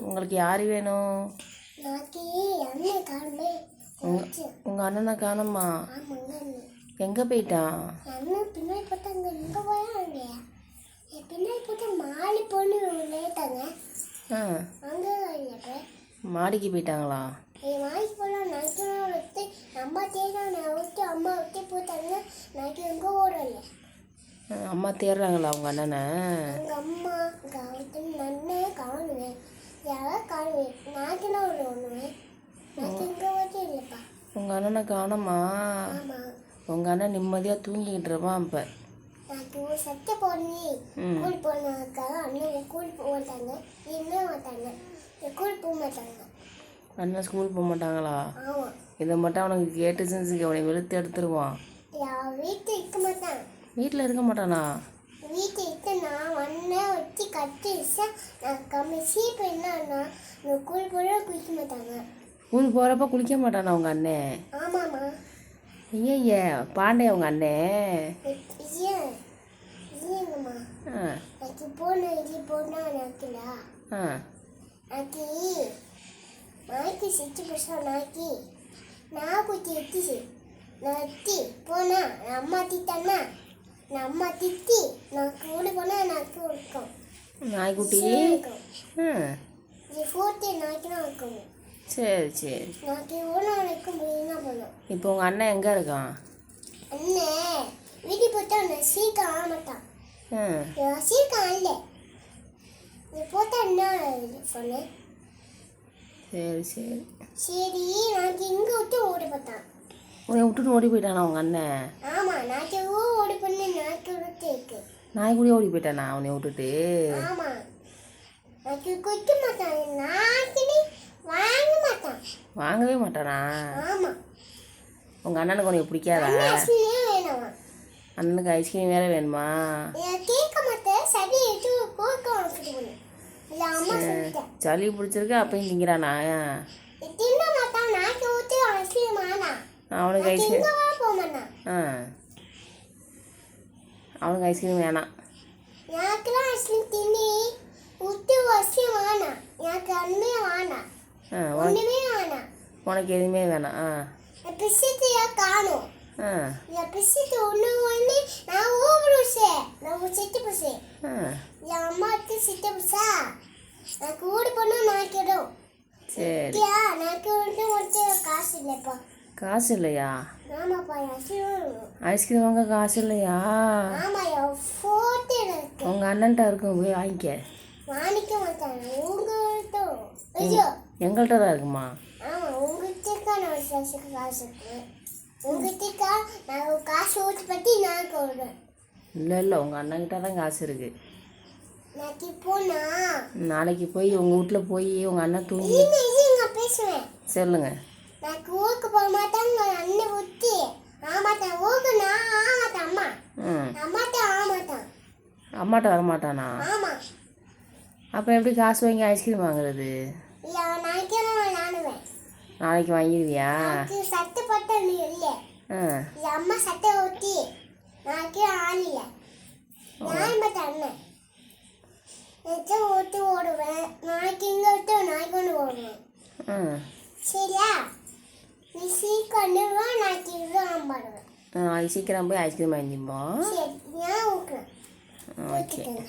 உங்களுக்கு யார் வேணும்? உங்கள் அண்ணனை காணோமா? ஆமாங்க அண்ணன் எங்கே போயிட்டான் மாடிக்கு போயிட்டாங்களா? அம்மா தேடுறாங்களா உங்கள் அண்ணனை? யாரோ காணுமே? நாக்கெல்லாம் ஒரு ஒன்றுமே இல்லைப்பா. உங்கள் அண்ணனை காணமா? உங்கள் அண்ணன் நிம்மதியாக தூங்கிக்கிட்டு இருப்பான் இப்போ. நான் ஒரு சட்டை போடணும். கூல் போனதுக்காக அண்ணன் போக மாட்டாங்க இனிமே மாட்டாங்க? கூல் போக மாட்டாங்க. அண்ணன் ஸ்கூல் போக மாட்டாங்களா? இதை மட்டும் அவனுக்கு கேட்டுச்சுன்னு அவனை வெளுத்து எடுத்துருவான். வீட்டில் இருக்க மாட்டான். வீட்டில் இருக்க மாட்டானா? வீட்டுக்கு நான் ஒன்றை வச்சு கட்டி வச்சா நான் கமிச்சி போயிருந்தா நான் கூழ் போகிற குளிக்க மாட்டாங்க. ஊருக்கு போகிறப்ப குளிக்க மாட்டானா உங்கள் அண்ணன் ஆமாம்மா. ஐயா பாண்டே உங்கள் அண்ணன் ஏன் இல்லைங்கம்மா ஆ. எனக்கு போனோம் இது போனால் நாக்கிலா ஆ. நாக்கி நாய்க்கு செத்து பிடிச்சா நாக்கி நான் குச்சி எத்திச்சு நான் எத்தி போனா அம்மா திட்டானா நம்ம திட்டி நான் ஸ்கூலுக்கு போனால் நட்பு இருக்கும். நாய்க்குட்டி? சரி சரி. இப்போ உங்கள் அண்ணன் எங்கே இருக்கான்? அண்ணன் வீட்டுக்கு போட்டா அவன் சீக்கிரம் ஆமாட்டான் சீக்கிரம் இல்லை நீ போட்டா என்ன சொன்னேன் சரி சரி. சரி நான் இங்கே விட்டு ஓடி பார்த்தான் உன்னை விட்டுட்டு ஓடி போயிட்டானா உங்கள் அண்ணன்? நாய்க்குடி ஓடி போயிட்டானா அவனை விட்டுட்டு? வாங்கவே மாட்டானா? உங்கள் அண்ணனுக்கு உனக்கு பிடிக்காதா? அண்ணனுக்கு ஐஸ்கிரீம் வேற வேணுமா? சளி பிடிச்சிருக்கு அப்பயும் திங்கிறானா? அவனுக்கு ஐஸ்கிரீம் ஆ. அவனுக்கு ஐஸ்கிரீம் வேணாம். நாக்குலாம் ஐஸ்கிரீம் தின்னி ஊற்றி ஐஸ்கிரீம் ஆனா எனக்கு அண்மே ஆனா ஆ ஒன்றுமே ஆனா உனக்கு எதுவுமே வேணாம். ஆ. பிசித்தியா காணும்? ஆ. என் பிசித்து ஒன்று ஒன்று நான் ஊபுருசே நான் புசே ஆ. என் அம்மாவுக்கு சித்தி புசா எனக்கு ஊடு பண்ணா நாக்கிடும் சரி. யா நாக்கு வந்து வந்து காசு இல்லைப்பா. காசு இல்லையா? என் ஐஸ்கிரீம் வாங்க காசு இல்லையா? இருக்கு. உங்கள் அண்ணன்ட்ட இருக்கும் போய் வாங்கிக்க. எங்கள்கிட்ட தான் இருக்குமா? இருக்கு. இல்லை இல்லை உங்கள் அண்ணன்கிட்ட தான் காசு போனா? நாளைக்கு போய் உங்கள் வீட்டில் போய் உங்கள் அண்ணன் தூங்கி இல்ல அம்மாட்ட வரமாட்டானா? அப்புறம் எப்படி காசு வாங்கி ஐஸ்கிரீம் வாங்குறது? நாளைக்கு வாங்கிடுவியா? சத்து போட்டு இல்லை. அம்மா சட்டை ஊற்றி நாளைக்கு ஆள் இல்லை நான் மட்டும் அண்ணன். நிச்சயம் ஓடுவேன் நாளைக்கு இங்கே விட்டு நாளைக்கு கொண்டு ஓடுவேன் சரியா? நீ சீக்கிரம் நாளைக்கு இது ஆம்பாடுவேன். நாளைக்கு சீக்கிரம் போய் ஐஸ்கிரீம் வாங்கிப்போம் சரி நான் Okay.